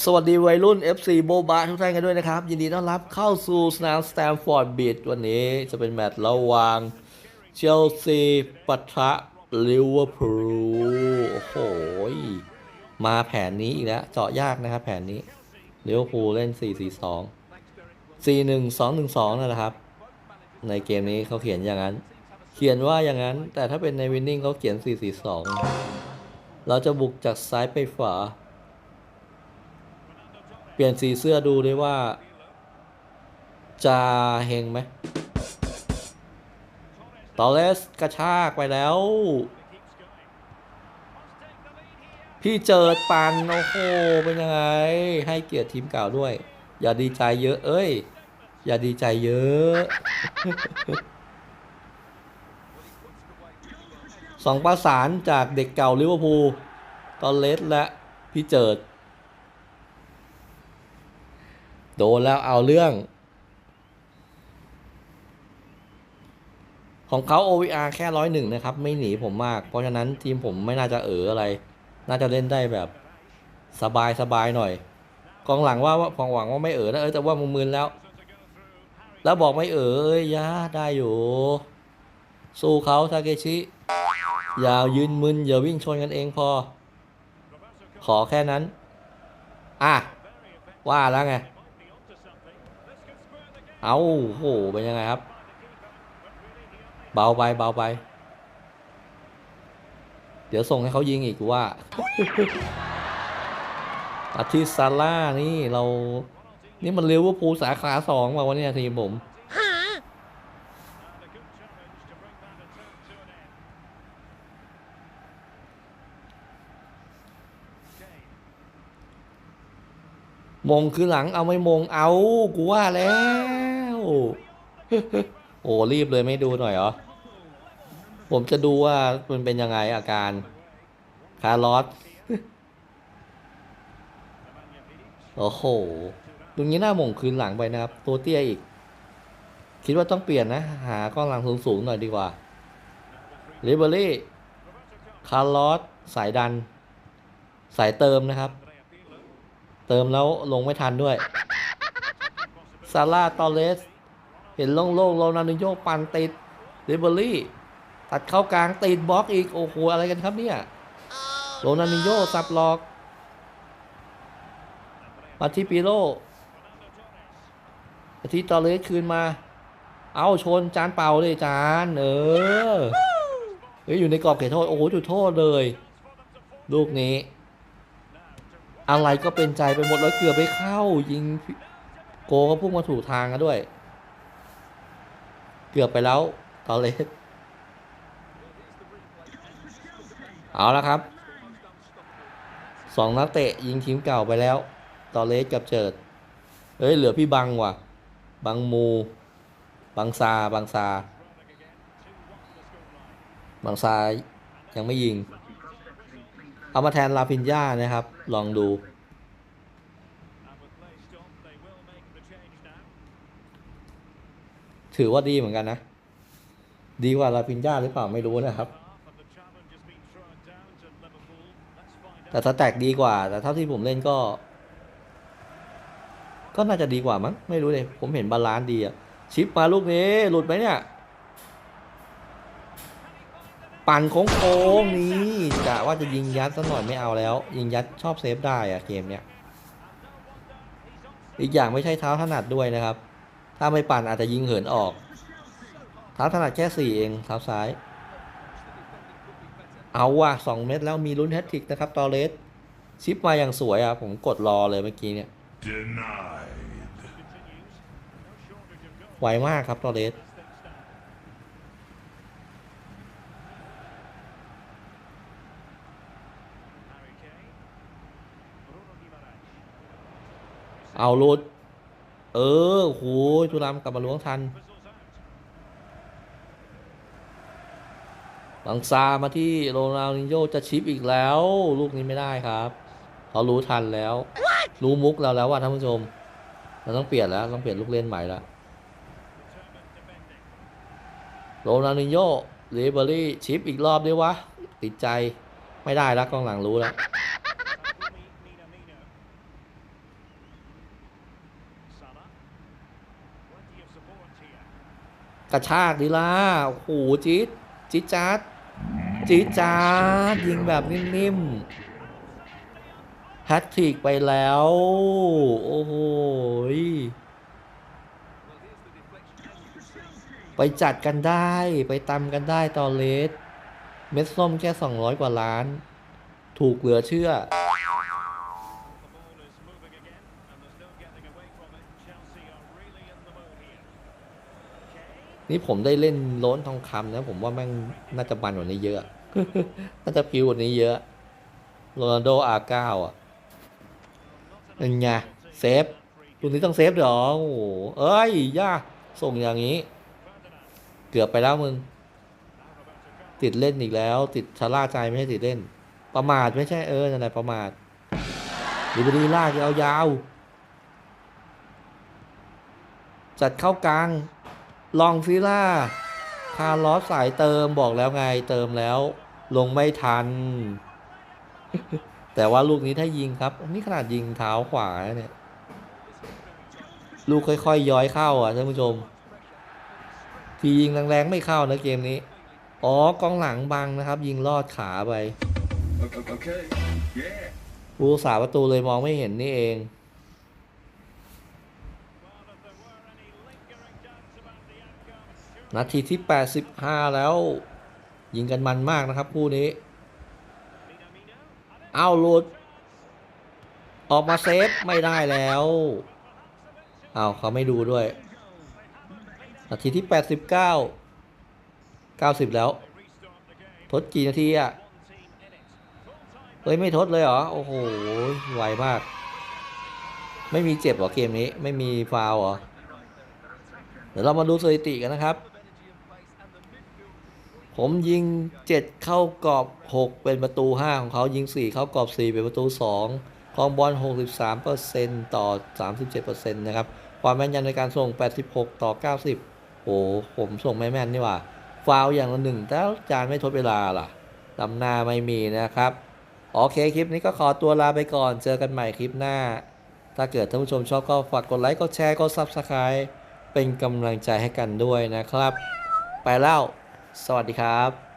สวัสดีวัยรุ่น FC โบบาทุกท่านกันด้วยนะครับ ยินดีต้อนรับเข้าสู่สนามสแตมฟอร์ดบีดวันนี้จะเป็นแมตช์ระหว่างเชลซีปะทะลิเวอร์พูลโอ้โหมาแผนนี้อีกแล้วเจาะยากนะครับแผนนี้ลิเวอร์พูลเล่น 4-4-2 4-1-2-1-2นั่นแหละครับ ในเกมนี้เขาเขียนอย่างนั้น เขียนว่าอย่างนั้น แต่ถ้าเป็นในวินนิ่งเขาเขียน 4-4-2 เราจะบุกจากซ้ายไปขวา เปลี่ยนสีเสื้อดูด้วยว่า จะเฮงไหมตอเลสกระชากไปแล้ว พี่เจิดปัน โอ้โห เป็นยังไง ให้เกียรติทีมเก่าด้วย อย่าดีใจเยอะ เอ้ย อย่าดีใจเยอะสองประสานจากเด็กเก่าลิเวอร์พูลตอเลสและพี่เจิด โดนแล้วเอาเรื่อง ของเขา OVR แค่ร้อยหนึ่งนะครับ ไม่หนีผมมาก เพราะฉะนั้นทีมผมไม่น่าจะเอออะไร น่าจะเล่นได้แบบสบายสบายหน่อย กองหลังว่ากองหวังว่าไม่เออนะเออแต่ว่ามึงมึนแล้ว แล้วบอกไม่เออเอ้ยยาได้อยู่ สู้เขาทาเกชิอย่ายืนมึนอย่าวิ่งชนกันเองพอ ขอแค่นั้น อะ ว่าแล้วไง เอาโหเป็นยังไงครับ เบาไปเบาไป เดี๋ยวส่งให้เขายิงอีกว่าอาทิตย์ซาร่านี่เรา นี่มันเร็วว่าภูสาขาสองมาวันนี้ทีมผมมงคือหลังเอาไม่มงเอา กูว่าแล้ว โอ้รีบเลยไม่ดูหน่อยเหรอ ผมจะดูว่ามันเป็นยังไงอาการ คาร์ลอสโอ้โหตรงนี้หน้ามงคืนหลังไปนะครับ ตัวเตี้ยอีก คิดว่าต้องเปลี่ยนนะ หากล้องหลังสูงๆหน่อยดีกว่าลิเบอรี่ คาร์ลอสสายดัน สายเติมนะครับ เติมแล้วลงไม่ทันด้วย ซาร่าตอเลส เห็นโล่งๆโรนัลดินโยปันติดลิเบอรี่ ตัดเข้ากลางติดบล็อกอีก โอ้โห อะไรกันครับเนี่ยโรนัลดินโยสับหลอก มาที่ปิโร่มาที่ตอเลสคืนมา เอาชนจานเป่าเลยจานเออเฮ้ยอยู่ในกรอบเขตโทษ โอ้โหจุดโทษเลย ลูกนี้ อะไรก็เป็นใจไปหมดแล้วเกือบไปเข้า ยิงโกก็พุ่งมาถูกทางกันด้วย เกือบไปแล้วตอเลสเอาละครับสองนักเตะยิงทีมเก่าไปแล้ว ตอเลสกับเจิดเฮ้ยเหลือพี่บังว่ะ บังมู บังซา บังซา บังซายังไม่ยิง เอามาแทนลาพินญ่านะครับ ลองดู ถือว่าดีเหมือนกันนะ ดีกว่าลาพินญาหรือเปล่าไม่รู้นะครับ แต่สแต็กดีกว่า แต่เท่าที่ผมเล่นก็ ก็น่าจะดีกว่ามั้งไม่รู้เลยผมเห็นบาลานซ์ดีอะชิปมาลูกนี้หลุดไหมเนี่ย ปั่นโค้งๆนี้กะว่าจะยิงยัดซะหน่อยไม่เอาแล้ว ยิงยัดชอบเซฟได้อะเกมเนี้ยอีกอย่างไม่ใช่เท้าถนัดด้วยนะครับ ถ้าไม่ปั่นอาจจะยิงเหินออกเท้าถนัดแค่สี่เองเท้าซ้าย เอาว่ะสองเม็ดแล้วมีลุ้นแฮตทริกนะครับตอเลสชิปมาอย่างสวยอะผมกดรอเลยเมื่อกี้เนี่ย Denied. ไวมากครับตอเลสเอาลุด เออโหจุรามกลับมาล้วงทัน บังซามาที่โรนัลดินโยจะชิปอีกแล้ว ลูกนี้ไม่ได้ครับเขารู้ทันแล้ว รู้มุกเราแล้วว่าท่านผู้ชม เราต้องเปลี่ยนแล้วต้องเปลี่ยนลูกเล่นใหม่แล้วโรนัลดินโยเลเบอรี่ชิปอีกรอบด้วยวะติดใจไม่ได้แล้วกองหลังรู้แล้ว กระชากดีล่ะโอ้โหจี๊ดจี๊ดจ๊าดจี๊ดจ๊าดยิงแบบนิ่มๆแฮตทริกไปแล้ว โอ้โหไปจัดกันได้ไปตำกันได้ตอเลส เม็ดส้มแค่ 200 กว่าล้าน ถูกเหลือเชื่อ นี่ผมได้เล่นโล้นทองคำนะ ผมว่าแม่งน่าจะมันกว่านี้เยอะ น่าจะพิวกว่านี้เยอะโรนัลโดอาเก้าอะเป็นไงเซฟตัวนี้ต้องเซฟเหรอโอ้โหเอ้ยย่าส่งอย่างนี้ เกือบไปแล้วมึง ติดเล่นอีกแล้ว ติดชะล่าใจไม่ใช่ติดเล่น ประมาทไม่ใช่เออนั่นแหละประมาทดีบดีลากยาวๆจัดเข้ากลาง ลองซิล่า คาร์ลอสสายเติมบอกแล้วไงเติมแล้ว ลงไม่ทัน แต่ว่าลูกนี้ถ้ายิงครับ นี่ขนาดยิงเท้าขวานะเนี่ย ลูกค่อยๆย้อยเข้าอะท่านผู้ชม ทียิงแรงๆไม่เข้านะเกมนี้ อ๋อกองหลังบังนะครับ ยิงลอดขาไป Okay. Yeah. ผู้สาประตูเลยมองไม่เห็นนี่เอง นาทีที่ 85 แล้ว ยิงกันมันมากนะครับคู่นี้ เอาหลุด ออกมาเซฟไม่ได้แล้วเอาเขาไม่ดูด้วย นาทีที่ 89 90 แล้ว ทดกี่นาทีอะเฮ้ย ไม่ทดเลยเหรอ โอ้โห ไวมาก ไม่มีเจ็บเหรอเกมนี้ ไม่มีฟาวเหรอ เดี๋ยวเรามาดูสถิติกันนะครับ ผมยิง 7 เข้ากรอบ 6 เป็นประตู 5 ของเขายิง 4 เข้ากรอบ 4 เป็นประตู 2 ครองบอล 63%ต่อ 37%นะครับ ความแม่นยำในการส่ง 86 ต่อ 90 โอ้ผมส่งไม่แม่นนี่ว่า ฟาวอย่างละหนึ่งแต่จานไม่ทดเวลาล่ะลำหน้าไม่มีนะครับ โอเคคลิปนี้ก็ขอตัวลาไปก่อน เจอกันใหม่คลิปหน้า ถ้าเกิดท่านผู้ชมชอบก็ฝากกดไลค์ กดแชร์ กด Subscribe เป็นกำลังใจให้กันด้วยนะครับ ไปแล้ว สวัสดีครับ